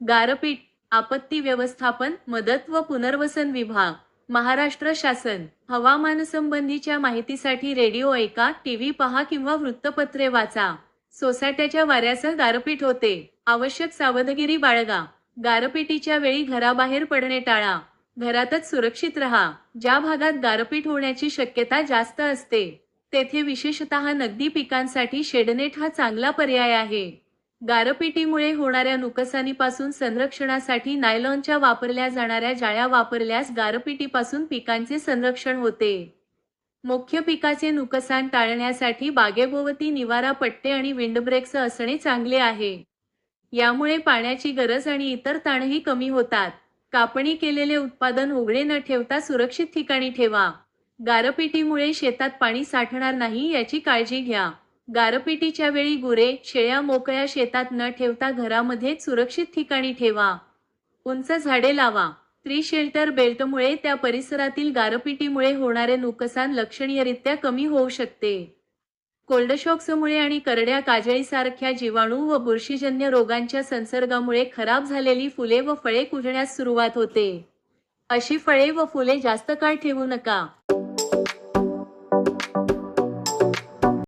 गारपीट आपत्ती व्यवस्थापन मदत व पुनर्वसन विभाग महाराष्ट्र शासन. हवामान संबंधीच्या माहितीसाठी रेडिओ ऐका टीव्ही पहा किंवा वृत्तपत्रे वाचा. सोसाट्याच्या वाऱ्यासह गारपीट होते. आवश्यक सावधगिरी बाळगा. गारपिटीच्या वेळी घराबाहेर पडणे टाळा. घरातच सुरक्षित राहा. ज्या भागात गारपीट होण्याची शक्यता जास्त असते तेथे विशेषतः नगदी पिकांसाठी शेडनेट हा चांगला पर्याय आहे. गारपिटीमुळे होणाऱ्या नुकसानीपासून संरक्षणासाठी नायलॉनच्या वापरल्या जाणाऱ्या जाळ्या वापरल्यास गारपिटीपासून पिकांचे संरक्षण होते. मुख्य पिकाचे नुकसान टाळण्यासाठी बागेभोवती निवारा पट्टे आणि विंडब्रेक्स असणे चांगले आहे. यामुळे पाण्याची गरज आणि इतर ताणही कमी होतात. कापणी केलेले उत्पादन उघडे न ठेवता सुरक्षित ठिकाणी ठेवा. गारपिटीमुळे शेतात पाणी साठणार नाही याची काळजी घ्या. गारपिटीच्या वेळी गुरे शेळ्या मोकळ्या शेतात न ठेवता घरामध्ये सुरक्षित ठिकाणी ठेवा. उंच झाडे लावा. ट्री शेल्टर बेल्टमुळे त्या परिसरातील गारपिटीमुळे होणारे नुकसान लक्षणीयरित्या कमी होऊ शकते. कोल्डशॉक्समुळे आणि करड्या काजळीसारख्या जीवाणू व बुरशीजन्य रोगांच्या संसर्गामुळे खराब झालेली फुले व फळे कुजण्यास सुरुवात होते. अशी फळे व फुले जास्त काळ ठेवू नका.